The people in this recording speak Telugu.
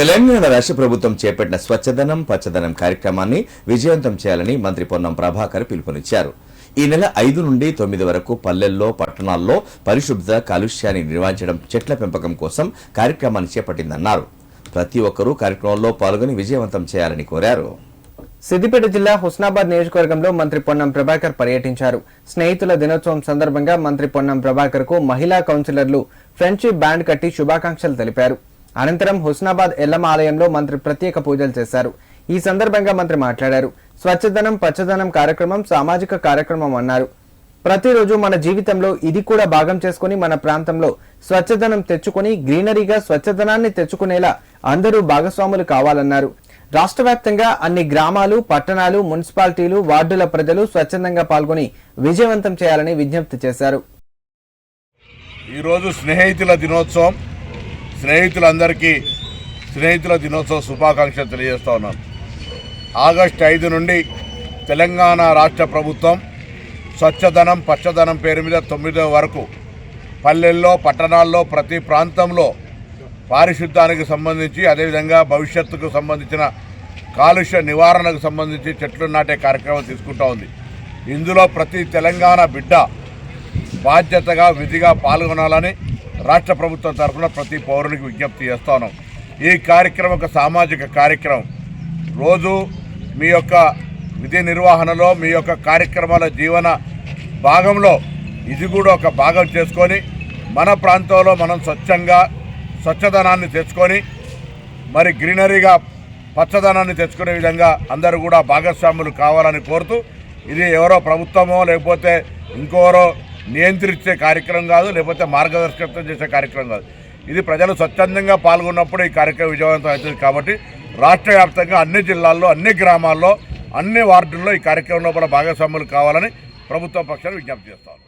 తెలంగాణ రాష్ట్ర ప్రభుత్వం చేపట్టిన స్వచ్ఛదనం పచ్చదనం కార్యక్రమాన్ని విజయవంతం చేయాలని మంత్రి పొన్నం ప్రభాకర్ పిలుపునిచ్చారు. ఈ నెల ఐదు నుండి తొమ్మిది వరకు పల్లెల్లో పట్టణాల్లో పరిశుభ్రత కాలుష్యాన్ని నిర్వహించడం చెట్ల పెంపకం కోసం కార్యక్రమాన్ని చేపట్టిందన్నారు. ప్రతి ఒక్కరూ కార్యక్రమంలో పాల్గొని విజయవంతం చేయాలని కోరారు. సిద్దిపేట జిల్లా హుస్నాబాద్ నియోజకవర్గంలో మంత్రి పొన్నం ప్రభాకర్ పర్యటించారు. స్నేహితుల దినోత్సవం సందర్భంగా మంత్రి పొన్నం ప్రభాకర్కు మహిళా కౌన్సిలర్లు ఫ్రెండ్షిప్ బ్యాండ్ కట్టి శుభాకాంక్షలు తెలిపారు. అనంతరం హుస్నాబాద్ ఎల్లమ్మ ఆలయంలో మంత్రి ప్రత్యేక పూజలు చేశారు. ఈ సందర్భంగా మంత్రి మాట్లాడారు. స్వచ్ఛదనం పచ్చదనం కార్యక్రమం సామాజిక కార్యక్రమం అన్నారు. ప్రతిరోజు మన జీవితంలో ఇది కూడా భాగం చేసుకుని మన ప్రాంతంలో స్వచ్ఛదనం తెచ్చుకొని గ్రీనరీగా స్వచ్ఛదనాన్ని తెచ్చుకునేలా అందరూ భాగస్వాములు కావాలన్నారు. రాష్ట్ర వ్యాప్తంగా అన్ని గ్రామాలు పట్టణాలు మున్సిపాలిటీలు వార్డుల ప్రజలు స్వచ్ఛందంగా పాల్గొని విజయవంతం చేయాలని విజ్ఞప్తి చేశారు. ఈరోజు స్నేహితుల దినోత్సవం. స్నేహితులందరికీ స్నేహితుల దినోత్సవ శుభాకాంక్షలు తెలియజేస్తా ఉన్నాను. ఆగస్టు ఐదు నుండి తెలంగాణ రాష్ట్ర ప్రభుత్వం స్వచ్ఛదనం పచ్చదనం పేరు మీద తొమ్మిదో వరకు పల్లెల్లో పట్టణాల్లో ప్రతి ప్రాంతంలో పారిశుద్ధ్యానికి సంబంధించి అదేవిధంగా భవిష్యత్తుకు సంబంధించిన కాలుష్య నివారణకు సంబంధించి చెట్లు నాటే కార్యక్రమం తీసుకుంటా ఉంది. ఇందులో ప్రతి తెలంగాణ బిడ్డ బాధ్యతగా విధిగా పాల్గొనాలని రాష్ట్ర ప్రభుత్వం తరఫున ప్రతి పౌరునికి విజ్ఞప్తి చేస్తాను. ఈ కార్యక్రమం ఒక సామాజిక కార్యక్రమం. రోజు మీ యొక్క విధి నిర్వహణలో మీ యొక్క కార్యక్రమాల జీవన భాగంలో ఇది కూడా ఒక భాగం చేసుకొని మన ప్రాంతంలో మనం స్వచ్ఛంగా స్వచ్ఛదనాన్ని తెచ్చుకొని మరి గ్రీనరీగా పచ్చదనాన్ని తెచ్చుకునే విధంగా అందరూ కూడా భాగస్వాములు కావాలని కోరుతూ ఇది ఎవరో ప్రభుత్వమో లేకపోతే ఇంకోరో నియంత్రించే కార్యక్రమం కాదు లేకపోతే మార్గదర్శకత్వం చేసే కార్యక్రమం కాదు. ఇది ప్రజలు స్వచ్ఛందంగా పాల్గొన్నప్పుడు ఈ కార్యక్రమం విజయవంతం అవుతుంది కాబట్టి రాష్ట్ర వ్యాప్తంగా అన్ని జిల్లాల్లో అన్ని గ్రామాల్లో అన్ని వార్డుల్లో ఈ కార్యక్రమంలో కూడా భాగస్వాములు కావాలని ప్రభుత్వ పక్షాలు విజ్ఞప్తి చేస్తాను